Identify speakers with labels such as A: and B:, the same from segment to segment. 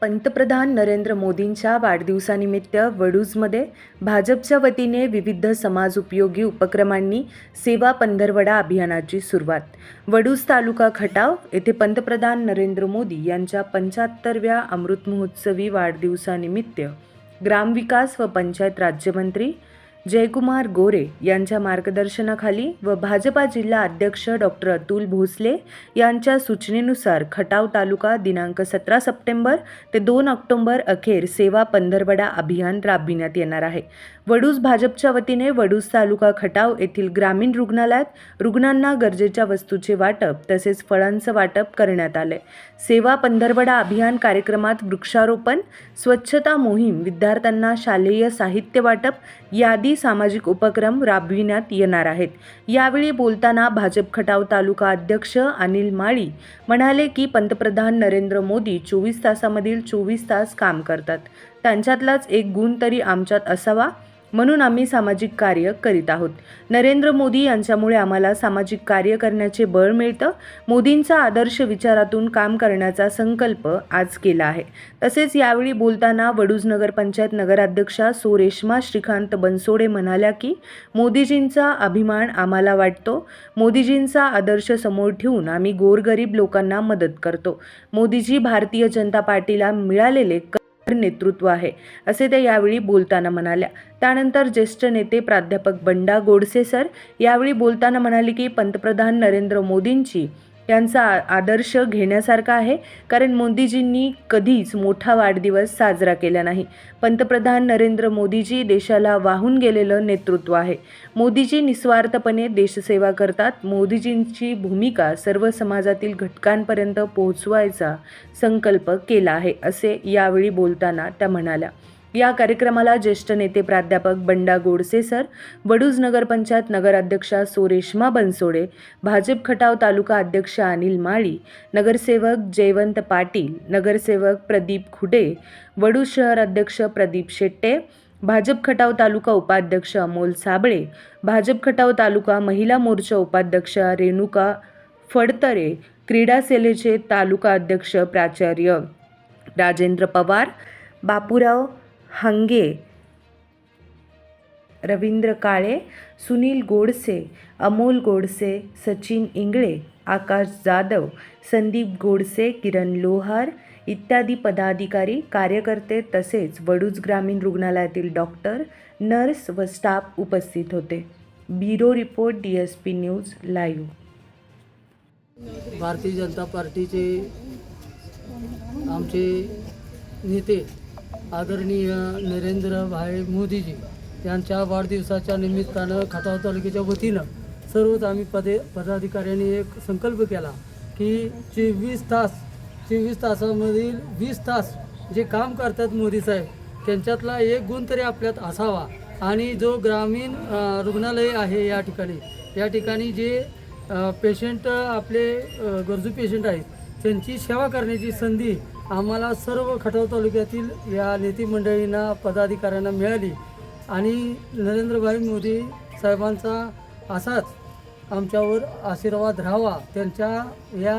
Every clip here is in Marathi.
A: पंतप्रधान नरेंद्र मोदींच्या वाढदिवसानिमित्त वडूजमध्ये भाजपच्या वतीने विविध समाजोपयोगी उपक्रमांनी सेवा पंधरवडा अभियानाची सुरुवात. वडूज तालुका खटाव येथे पंतप्रधान नरेंद्र मोदी यांच्या पंच्याहत्तरव्या अमृत महोत्सवी वाढदिवसानिमित्त ग्रामविकास व पंचायत राज्यमंत्री जयकुमार गोरे यांच्या मार्गदर्शनाखाली व भाजपा जिल्हा अध्यक्ष डॉक्टर अतुल भोसले यांच्या सूचनेनुसार खटाव तालुका दिनांक सतरा सप्टेंबर ते दोन ऑक्टोबर अखेर सेवा पंधरवडा अभियान राबविण्यात येणार आहे. वडूज भाजपच्या वतीने वडूज तालुका खटाव येथील ग्रामीण रुग्णालयात रुग्णांना गरजेच्या वस्तूचे वाटप तसेच फळांचं वाटप करण्यात आले. सेवा पंधरवडा अभियान कार्यक्रमात वृक्षारोपण स्वच्छता मोहीम विद्यार्थ्यांना शालेय साहित्य वाटप यादी सामाजिक उपक्रम राबविण्यात येणार आहेत. यावेळी बोलताना भाजप खटाव तालुका अध्यक्ष अनिल माळी म्हणाले की पंतप्रधान नरेंद्र मोदी चोवीस तासामधील चोवीस तास काम करतात. त्यांच्यातलाच एक गुण तरी आमच्यात असावा म्हणून आम्ही सामाजिक कार्य करीत आहोत. नरेंद्र मोदी यांच्यामुळे आम्हाला सामाजिक कार्य करण्याचे बळ मिळतं. मोदींचा आदर्श विचारातून काम करण्याचा संकल्प आज केला आहे. तसेच यावेळी बोलताना वडूज नगरपंचायत नगराध्यक्षा सो रेश्मा श्रीकांत बनसोडे म्हणाल्या की मोदीजींचा अभिमान आम्हाला वाटतो. मोदीजींचा आदर्श समोर ठेवून आम्ही गोरगरीब लोकांना मदत करतो. मोदीजी भारतीय जनता पार्टीला मिळालेले नेतृत्व आहे असे त्या यावेळी बोलताना म्हणाल्या. त्यानंतर ज्येष्ठ नेते प्राध्यापक बंडा गोडसे सर यावेळी बोलताना म्हणाले की पंतप्रधान नरेंद्र मोदींची यांचा आ- आदर्श घेण्यासारखा आहे. कारण मोदीजींनी कधीच मोठा वाढदिवस साजरा केला नाही. पंतप्रधान नरेंद्र मोदीजी देशाला वाहून गेलेलं नेतृत्व आहे. मोदीजी निस्वार्थपणे देशसेवा करतात. मोदीजींची भूमिका सर्व समाजातील घटकांपर्यंत पोहोचवायचा संकल्प केला आहे असे यावेळी बोलताना त्या म्हणाल्या. या कार्यक्रमाला ज्येष्ठ नेते प्राध्यापक बंडा गोडसे सर वडूज नगरपंचायत नगराध्यक्षा सोरेश्मा बनसोडे भाजप खटाव तालुका अध्यक्ष अनिल माळी नगरसेवक जयवंत पाटील नगरसेवक प्रदीप खुडे वडूज शहर अध्यक्ष प्रदीप शेट्टे भाजप खटाव तालुका उपाध्यक्ष अमोल साबळे भाजप खटाव तालुका महिला मोर्चा उपाध्यक्ष रेणुका फडतरे क्रीडा सेलेचे तालुका अध्यक्ष प्राचार्य राजेंद्र पवार बापूराव हंगे रवींद्र काळे सुनील गोडसे अमोल गोडसे सचिन इंगळे आकाश जाधव संदीप गोडसे किरण लोहार इत्यादी पदाधिकारी कार्यकर्ते तसेच वडूज ग्रामीण रुग्णालयातील डॉक्टर नर्स व स्टाफ उपस्थित होते. Bureau report D S P news live.
B: Bharatiya Janata पार्टीचे आमचे नेते आदरणीय नरेंद्रभाई मोदीजी यांच्या वाढदिवसाच्या निमित्तानं खटाव तालुक्याच्या वतीनं सर्वच आम्ही पदे पदाधिकाऱ्यांनी एक संकल्प केला की चोवीस तास चोवीस तासामधील वीस तास जे काम करतात मोदी साहेब त्यांच्यातला एक गुण तरी आपल्यात असावा. आणि जो ग्रामीण रुग्णालय आहे या ठिकाणी या ठिकाणी जे पेशंट आपले गरजू पेशंट आहेत त्यांची सेवा करण्याची संधी आम्हाला सर्व खटाव तालुक्यातील या नेते मंडळींना पदाधिकाऱ्यांना मिळाली. आणि नरेंद्रभाई मोदी साहेबांचा असाच आमच्यावर आशीर्वाद राहावा. त्यांच्या या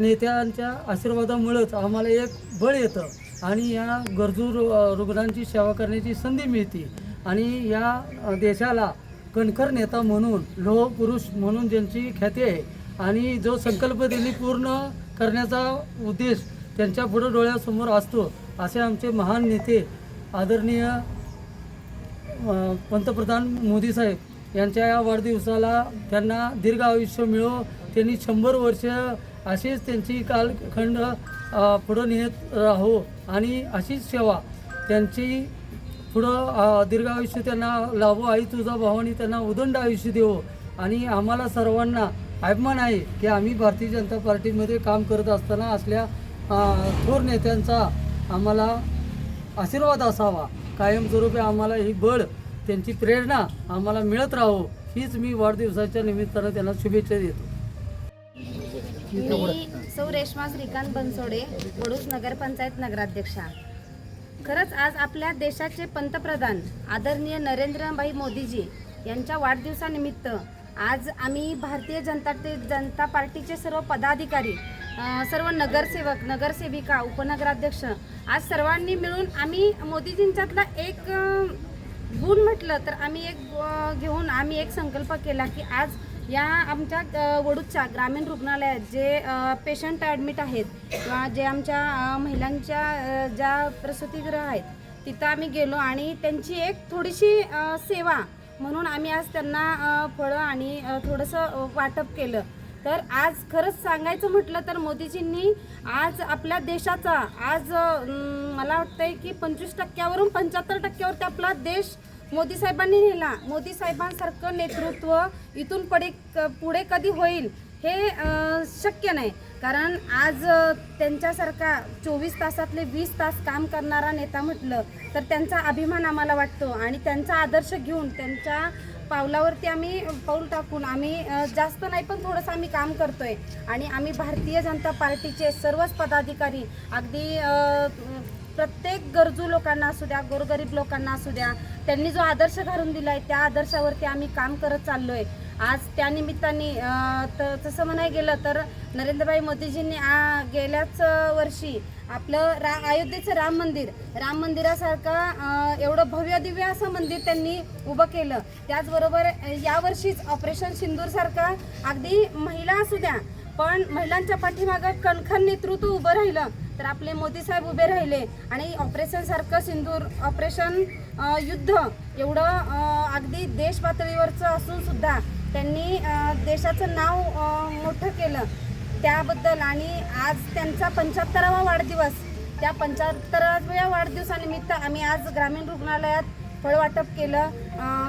B: नेत्यांच्या आशीर्वादामुळंच आम्हाला एक बळ येतं आणि या गरजू रु रुग्णांची सेवा करण्याची संधी मिळते. आणि या देशाला कणखर नेता म्हणून लोह पुरुष म्हणून ज्यांची ख्याती आहे. आणि जो संकल्प त्यांनी पूर्ण करण्याचा उद्देश त्यांच्या पुढं डोळ्यासमोर असतो असे आमचे महान नेते आदरणीय पंतप्रधान मोदी साहेब यांच्या या वाढदिवसाला त्यांना दीर्घ आयुष्य मिळो. त्यांनी शंभर वर्ष अशीच त्यांची कालखंड पुढं नेत राहो आणि अशीच सेवा त्यांची पुढं दीर्घ आयुष्य त्यांना लाभो. आई तुझा भावानी त्यांना उदंड आयुष्य देवो. आणि आम्हाला सर्वांना अभिमान आहे की आम्ही भारतीय जनता पार्टीमध्ये काम करत असताना असल्या थोर नेत्यांचा आम्हाला आशीर्वाद असावा. कायमस्वरूपी आम्हाला ही बळ त्यांची प्रेरणा आम्हाला मिळत राहो हीच मी वाढदिवसाच्या निमित्तानं त्यांना शुभेच्छा देतो.
C: मी सौ रेश्मा श्रीकांत बनसोडे वडूस नगरपंचायत नगराध्यक्षा. खरंच आज आपल्या देशाचे पंतप्रधान आदरणीय नरेंद्रभाई मोदीजी यांच्या वाढदिवसानिमित्त आज आम्ही भारतीय जनता ते जनता पार्टीचे सर्व पदाधिकारी सर्व नगरसेवक नगरसेविका उपनगराध्यक्ष आज सर्वांनी मिळून आम्ही मोदीजींच्यातला एक गुण म्हटलं तर आम्ही एक घेऊन आम्ही एक संकल्प केला की आज या आमच्या वडूच्या ग्रामीण रुग्णालयात जे पेशंट ॲडमिट आहेत किंवा जे आमच्या महिलांच्या ज्या प्रसूतीगृह आहेत तिथं आम्ही गेलो आणि त्यांची एक थोडीशी सेवा म्हणून आम्ही आज त्यांना फळं आणि थोडंसं वाटप केलं. तर आज खरंच सांगायचं म्हटलं तर मोदीजींनी आज आपल्या देशाचा आज मला वाटतंय की पंचवीस टक्क्यावरून पंच्याहत्तर टक्क्यावरती आपला देश मोदी साहेबांनी नेला. मोदी साहेबांसारखं नेतृत्व इथून पडे पुढे कधी होईल हे शक्य नाही. कारण आज त्यांच्यासारखा चोवीस तासातले वीस तास काम करणारा नेता म्हटलं तर त्यांचा अभिमान आम्हाला वाटतो आणि त्यांचा आदर्श घेऊन त्यांच्या पावलावरती आम्ही पाऊल टाकून आम्ही जास्त नाही पण थोडंसं आम्ही काम करतोय. आणि आम्ही भारतीय जनता पार्टीचे सर्वच पदाधिकारी अगदी प्रत्येक गरजू लोकांना असू द्या गोरगरीब लोकांना असू द्या त्यांनी जो आदर्श घालून दिला आहे त्या आदर्शावरती आम्ही काम करत चाललो आहे आज त्यानिमित्ताने तर तसं म्हणायला गेलं तर नरेंद्रभाई मोदीजींनी आ, गेल्याच वर्षी आपलं रा अयोध्येचं राम मंदिर राम मंदिरासारखं एवढं भव्य दिव्य असं मंदिर त्यांनी उभं केलं. त्याचबरोबर यावर्षीच ऑपरेशन सिंदूरसारखं अगदी महिला असू द्या पण महिलांच्या पाठीमागं कणखन नेतृत्व उभं राहिलं तर आपले मोदी साहेब उभे राहिले. आणि ऑपरेशन सारखं सिंदूर ऑपरेशन युद्ध एवढं अगदी देश पातळीवरचं असून सुद्धा त्यांनी देशाचं नाव मोठं केलं त्याबद्दल. आणि आज त्यांचा पंच्याहत्तरावा वाढदिवस त्या पंच्याहत्तराव्या वाढदिवसानिमित्त आम्ही आज ग्रामीण रुग्णालयात फळ वाटप केलं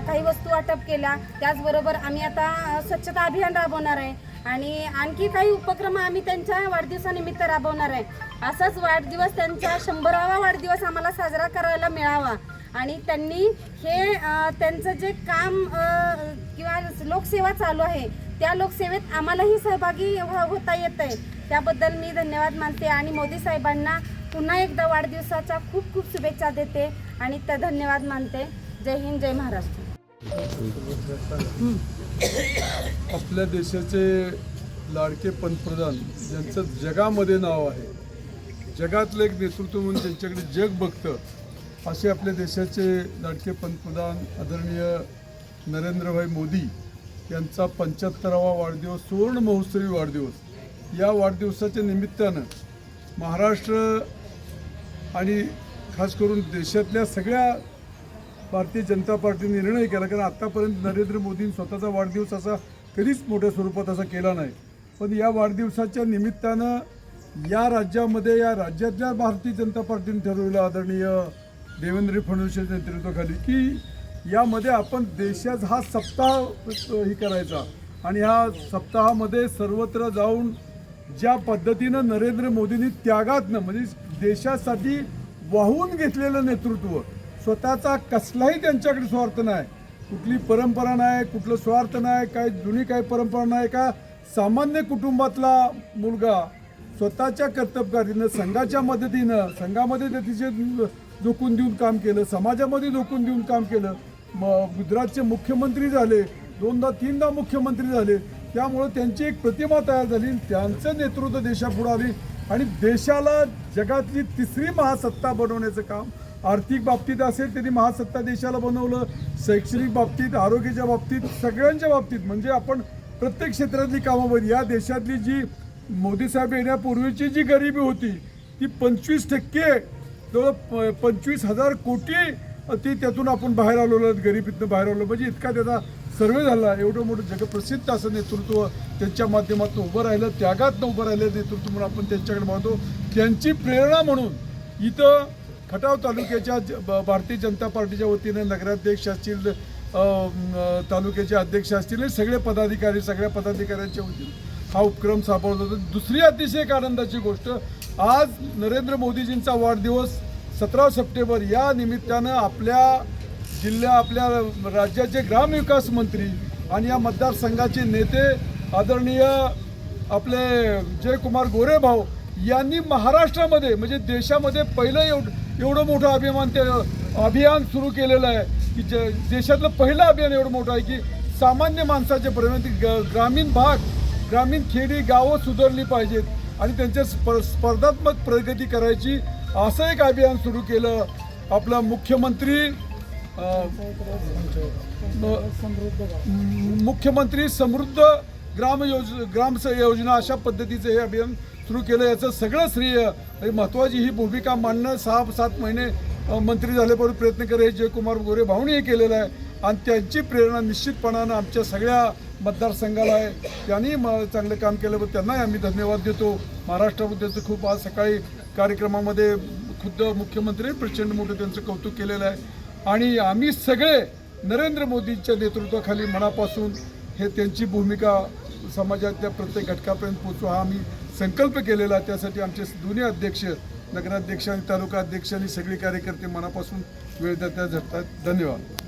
C: काही वस्तू वाटप केल्या. त्याचबरोबर आम्ही आता स्वच्छता अभियान राबवणार आहे. आणि आणखी काही उपक्रम आम्ही त्यांच्या वाढदिवसानिमित्त राबवणार आहे. असाच वाढदिवस त्यांचा शंभरावा वाढदिवस आम्हाला साजरा करायला मिळावा. आणि त्यांनी हे त्यांचं जे काम किंवा लोकसेवा चालू आहे त्या लोकसेवेत आम्हालाही सहभागी व्हा- होता येत आहे त्याबद्दल मी धन्यवाद मानते आणि मोदी साहेबांना पुन्हा एकदा वाढदिवसाच्या खूप खूप शुभेच्छा देते आणि त्या धन्यवाद मानते. जय हिंद जय महाराष्ट्र.
D: आपल्या देशाचे लाडके पंतप्रधान ज्यांचं जगामध्ये नाव आहे जगातलं एक नेतृत्व म्हणून त्यांच्याकडे जग बघतं असे आपल्या देशाचे लाडके पंतप्रधान आदरणीय नरेंद्रभाई मोदी यांचा पंच्याहत्तरावा वाढदिवस सुवर्ण महोत्सवी वाढदिवस. या वाढदिवसाच्या निमित्तानं महाराष्ट्र आणि खास करून देशातल्या सगळ्या भारतीय जनता पार्टीने निर्णय केला कारण आत्तापर्यंत नरेंद्र मोदींनी स्वतःचा वाढदिवस असा कधीच मोठ्या स्वरूपात असा केला नाही. पण या वाढदिवसाच्या निमित्तानं या राज्यामध्ये या राज्यातल्या भारतीय जनता पार्टीने ठरवलं आदरणीय देवेंद्र फडणवीस नेतृत्वाखाली की यामध्ये आपण देशाचा हा सप्ताह हे करायचा. आणि ह्या सप्ताहामध्ये सर्वत्र जाऊन ज्या पद्धतीनं नरेंद्र मोदींनी त्यागातनं म्हणजे देशासाठी वाहून घेतलेलं नेतृत्व स्वतःचा कसलाही त्यांच्याकडे स्वार्थ नाही. कुठली परंपरा नाही कुठलं स्वार्थ नाही काय जुनी काय परंपरा नाही का? सामान्य कुटुंबातला मुलगा स्वतःच्या कर्तबगारीनं संघाच्या मदतीनं संघामध्ये तिचे झोकून देऊन काम केलं समाजामध्ये झोकून देऊन काम केलं. म गुजरातचे मुख्यमंत्री झाले दोनदा तीनदा मुख्यमंत्री झाले. त्यामुळं त्यांची एक प्रतिमा तयार झाली त्यांचं नेतृत्व देशापुढे आली. आणि देशाला जगातली तिसरी महासत्ता बनवण्याचं काम आर्थिक बाबतीत असेल त्यांनी महासत्ता देशाला बनवलं. शैक्षणिक बाबतीत आरोग्याच्या बाबतीत सगळ्यांच्या बाबतीत. म्हणजे आपण प्रत्येक क्षेत्रातली कामं बघ या देशातली जी मोदी साहेब येण्यापूर्वीची जी गरिबी होती ती पंचवीस टक्के जवळ प- पंचवीस हजार कोटी ती त्यातून आपण बाहेर आलो गरिबीतनं बाहेर आलो. म्हणजे इतका त्याचा सर्वे झाला. एवढं मोठं जगप्रसिद्ध असं नेतृत्व त्यांच्या माध्यमातून उभं राहिलं त्यागातनं उभं राहिलं नेतृत्व म्हणून आपण त्यांच्याकडे पाहतो. त्यांची प्रेरणा म्हणून इथं खटाव तालुक्याच्या ज- भारतीय जनता पार्टीच्या वतीने नगराध्यक्ष असतील तालुक्याचे अध्यक्ष असतील सगळे पदाधिकारी सगळ्या पदाधिकाऱ्यांच्या वतीने हा उपक्रम सापडत होता. दुसरी अतिशय एक आनंदाची गोष्ट आज नरेंद्र मोदीजींचा वाढदिवस सतरा सप्टेंबर या निमित्तानं आपल्या जिल्ह्या आपल्या राज्याचे ग्रामविकास मंत्री आणि या मतदारसंघाचे नेते आदरणीय आपले जयकुमार गोरे भाऊ यांनी महाराष्ट्रामध्ये म्हणजे देशामध्ये पहिलं एवढं एवढं मोठं अभिमान ते अभियान सुरू केलेलं आहे की ज देशातलं पहिलं अभियान एवढं मोठं आहे की सामान्य माणसाचे पर्यंत ग ग्रामीण भाग ग्रामीण खेडी गावं सुधारली पाहिजेत. आणि त्यांच्या स्प स्पर्धात्मक प्रगती करायची असं एक अभियान सुरू केलं. आपला मुख्यमंत्री मुख्यमंत्री समृद्ध ग्राम योज ग्राम स- योजना अशा पद्धतीचं हे अभियान सुरू केलं. याचं सगळं श्रेय हे महत्त्वाची ही भूमिका मांडणं सहा सात महिने मंत्री झाल्यापासून प्रयत्न करे जयकुमार गोरे भाऊनी हे केलेलं आहे. आणि त्यांची प्रेरणा निश्चितपणानं आमच्या सगळ्या मतदारसंघाला आहे. त्यांनी म चांगलं काम केलं व त्यांनाही आम्ही धन्यवाद देतो. महाराष्ट्राबद्दलचं खूप आज सकाळी कार्यक्रमामध्ये खुद्द मुख्यमंत्री प्रचंड मोठं त्यांचं कौतुक केलेलं आहे. आणि आम्ही सगळे नरेंद्र मोदींच्या नेतृत्वाखाली मनापासून हे त्यांची भूमिका समाजातल्या प्रत्येक घटकापर्यंत पोचू हा आम्ही संकल्प केलेला आहे. त्यासाठी आमचे दोन्ही अध्यक्ष नगराध्यक्ष आणि तालुका अध्यक्ष आणि सगळे कार्यकर्ते मनापासून वेळ देतात झटतात धन्यवाद.